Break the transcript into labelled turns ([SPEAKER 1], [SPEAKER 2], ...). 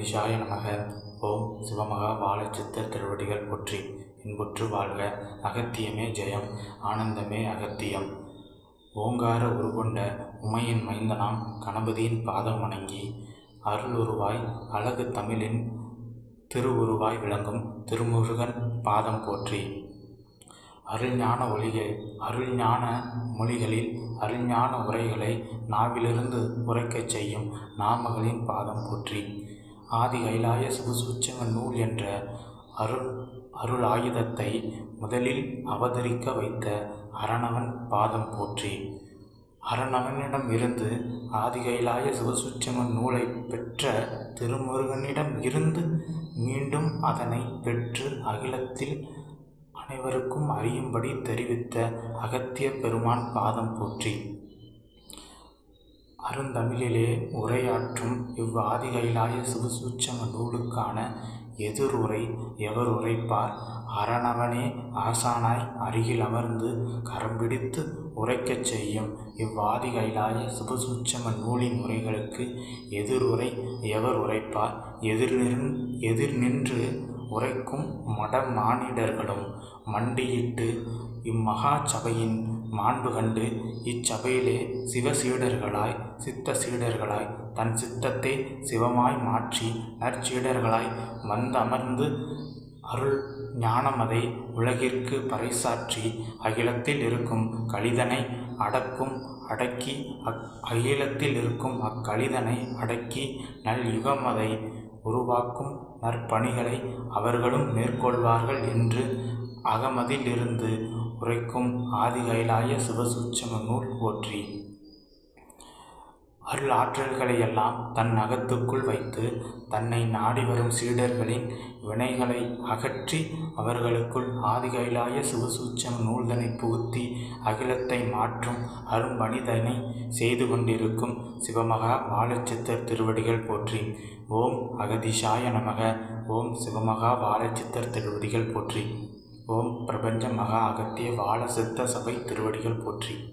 [SPEAKER 1] அகதிஷாய நமக. ஓம் சிவமகா பாலச்சித்தர் திருவடிகள் போற்றி. இன்புற்று வாழ்க. அகத்தியமே ஜெயம். ஆனந்தமே அகத்தியம். ஓங்கார உருகொண்ட உமையின் மைந்தனாம் கணபதியின் பாதம் வணங்கி அருளுருவாய் அழகு தமிழின் திருவுருவாய் விளங்கும் திருமுருகன் பாதம் போற்றி. அருள்ஞான ஒளிகள் அருள்ஞான மொழிகளில் அருள்ஞான உரைகளை நாவிலிருந்து உரைக்கச் செய்யும் நாமகளின் பாதம் போற்றி. ஆதி கைலாய சுபசூச்சம நூல் என்ற அருள் அருள் ஆயுதத்தை முதலில் அவதரிக்க வைத்த அரணவன் பாதம் போற்றி. அரணவனிடம் இருந்து ஆதிகைலாய சிவசுச்சமன் நூலை பெற்ற திருமுருகனிடம் இருந்து மீண்டும் அதனை பெற்று அகிலத்தில் அனைவருக்கும் அறியும்படி தெரிவித்த அகத்திய பெருமான் பாதம் போற்றி. அருந்தமிழிலே உரையாற்றும் இவ்வாதிகைலாய சிவசூச்சம நூலுக்கான எதிருரை எவர் உரைப்பார்? அரணவனே ஆசானாய் அருகில் அமர்ந்து கரம்பிடித்து உரைக்கச் செய்யும் இவ்வாதிகளாய சுபசூச்சம நூலின் உரைகளுக்கு எதிருரை எவர் உரைப்பார்? எதிர் எதிர் நின்று உரைக்கும் மட மானிடர்களும் மண்டியிட்டு இம்மகா சபையின் மாண்பு கண்டு இச்சபையிலே சிவ சீடர்களாய் சித்த சீடர்களாய் தன் சித்தத்தை சிவமாய் மாற்றி நற்சீடர்களாய் வந்தமர்ந்து அருள் ஞானமதை உலகிற்கு பறைசாற்றி அகிலத்தில் இருக்கும் கலிதனை அடக்கும் அடக்கி அக் அகிலத்தில் இருக்கும் அக்கலிதனை அடக்கி நல் யுகமதை உருவாக்கும் நற்பணிகளை அவர்களும் மேற்கொள்வார்கள் என்று அகமதிலிருந்து உரைக்கும் ஆதிகைலாய சிவசூட்சம நூல் போற்றி. அருள் ஆற்றல்களையெல்லாம் தன் அகத்துக்குள் வைத்து தன்னை நாடி வரும் சீடர்களின் வினைகளை அகற்றி அவர்களுக்குள் ஆதிகைலாய சிவசூச்சம் நூல்தனை புகுத்தி அகிலத்தை மாற்றும் அரும்பணிதனை செய்து கொண்டிருக்கும் சிவமகா வாழச்சித்தர் திருவடிகள் போற்றி. ஓம் அகதிஷாய நமக. ஓம் சிவமகா வாழச்சித்தர் திருவடிகள் போற்றி. ஓம் பிரபஞ்ச மகா அகத்திய வாழசித்த சபை திருவடிகள் போற்றி.